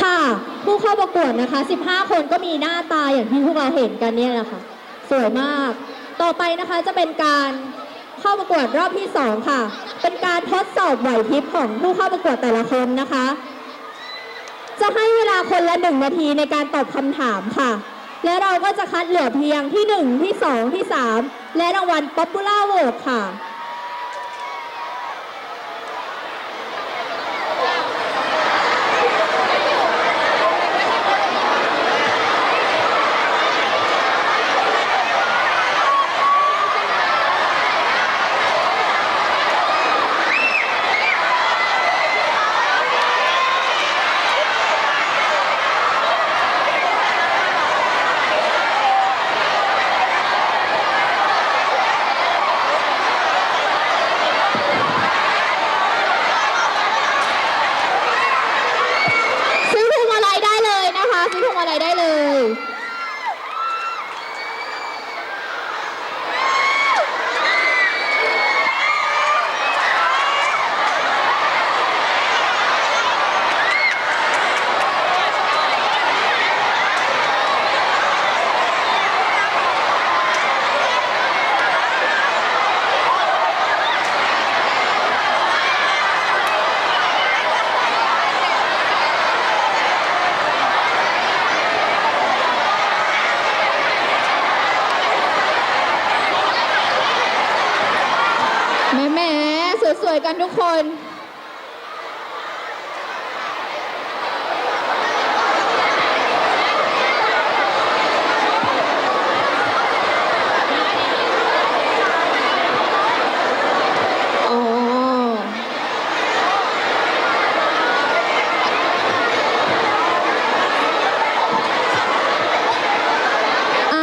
ค่ะ ผู้เข้าประกวดนะคะ 15 คนก็มีหน้าตาอย่างที่พวกเราเห็นกันเนี่ยแหละค่ะ สวยมาก ต่อไปนะคะจะเป็นการเข้าประกวดรอบที่ 2 ค่ะ เป็นการทดสอบไหวพริบของผู้เข้าประกวดแต่ละคนนะคะ จะให้เวลาคนละหนึ่งนาทีในการตอบคำถามค่ะ และเราก็จะคัดเหลือเพียงที่ 1 ที่ 2 ที่ 3 และรางวัล Popular Vote ค่ะ ซื้อพวงมาลัยได้เลยนะคะ ซื้อพวงมาลัยได้เลย แหม่แหม่สวยๆ กันทุกคน อ๋อ อ่า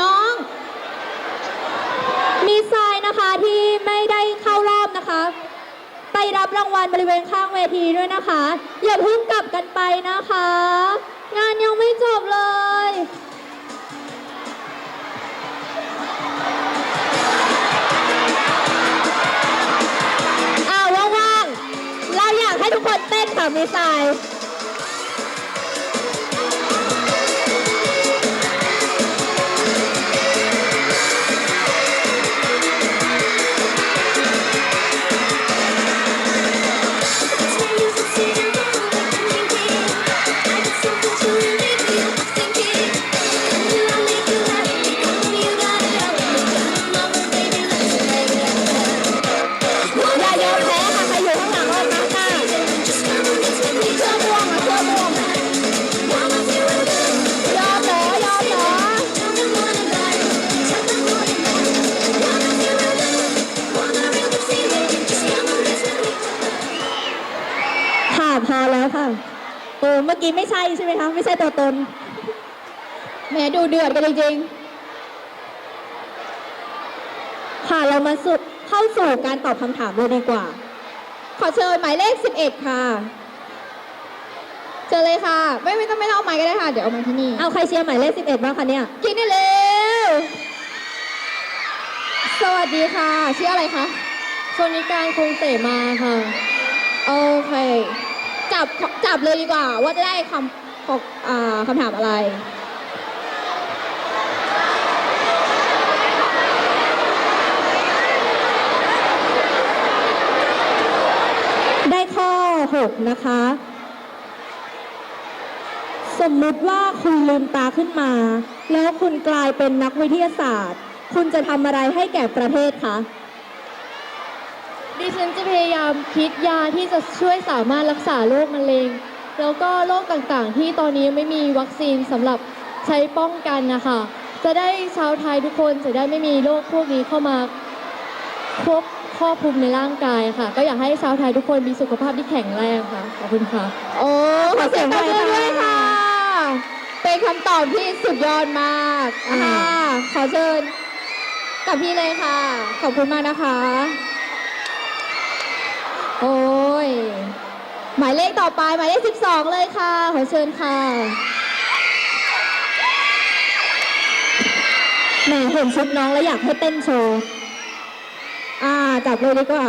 น้อง มีทรายนะคะที่ไม่ได้เข้ารอบนะคะ ไป รับรางวัลบริเวณข้างเวทีด้วยนะคะ อย่าเพิ่งกลับกันไปนะคะ งานยังไม่จบเลยอ้าวว่างๆเราอยากให้ทุกคนเต้นค่ะมีสาย พอแล้วค่ะโอ้เมื่อกี้ไม่ใช่ใช่ไหมคะ ไม่ใช่ตัวตนแหมดูเดือดกันจริงๆ ค่ะเรามาสุดเข้าสู่การตอบคำถามเลยดีกว่า ขอเชิญหมายเลข 11 ค่ะเชิญเลยค่ะ ไม่ไม่ต้องไม่ต้องเอาไม้ก็ได้ค่ะ เดี๋ยวเอามาที่นี่ เอาใครเชียร์หมายเลข 11 บ้างคะเนี่ย กินได้เร็ว สวัสดีค่ะ ชื่ออะไรคะชนิการคงเสมาค่ะ โอเค จับจับเลยดีกว่า ว่าจะได้คำของอ่าคำถามอะไร ได้ข้อ 6 นะคะ สมมุติว่าคุณลืมตาขึ้นมา แล้วคุณกลายเป็นนักวิทยาศาสตร์ คุณจะทำอะไรให้แก่ประเทศคะ ดิฉันจะพยายามคิดยาที่จะช่วยสามารถรักษาโรคมะเร็ง แล้วก็โรคต่างๆ ที่ตอนนี้ยังไม่มีวัคซีนสำหรับใช้ป้องกันนะคะ จะได้ชาวไทยทุกคนจะได้ไม่มีโรคพวกนี้เข้ามาควบครอบคลุมในร่างกายค่ะ ก็อยากให้ชาวไทยทุกคนมีสุขภาพที่แข็งแรงค่ะ ขอบคุณค่ะ โอ้ขอเสียงปรบมือด้วยค่ะ เป็นคำตอบที่สุดยอดมากอ่าค่ะขอเชิญกับพี่เลยค่ะ ขอบคุณมากนะคะโอ้ย หมายเลขต่อไปหมายเลข 12 เลยค่ะ ขอเชิญค่ะแหมเห็นชุดน้องแล้วอยากให้เต้นโชว์อ่าจับเลยดีกว่า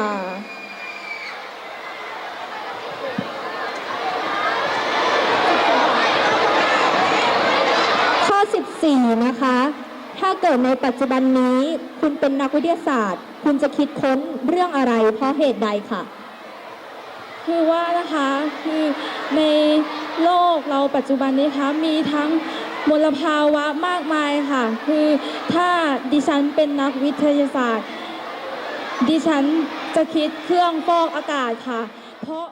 ข้อ 14 นะคะ ถ้าเกิดในปัจจุบันนี้ คุณเป็นนักวิทยาศาสตร์ คุณจะคิดค้นเรื่องอะไรเพราะเหตุใดค่ะ คือว่านะคะคือในโลกเราปัจจุบันนี้คะมีทั้งมลภาวะมากมายค่ะ คือถ้าดิฉันเป็นนักวิทยาศาสตร์ ดิฉันจะคิดเครื่องฟอกอากาศค่ะ เพราะ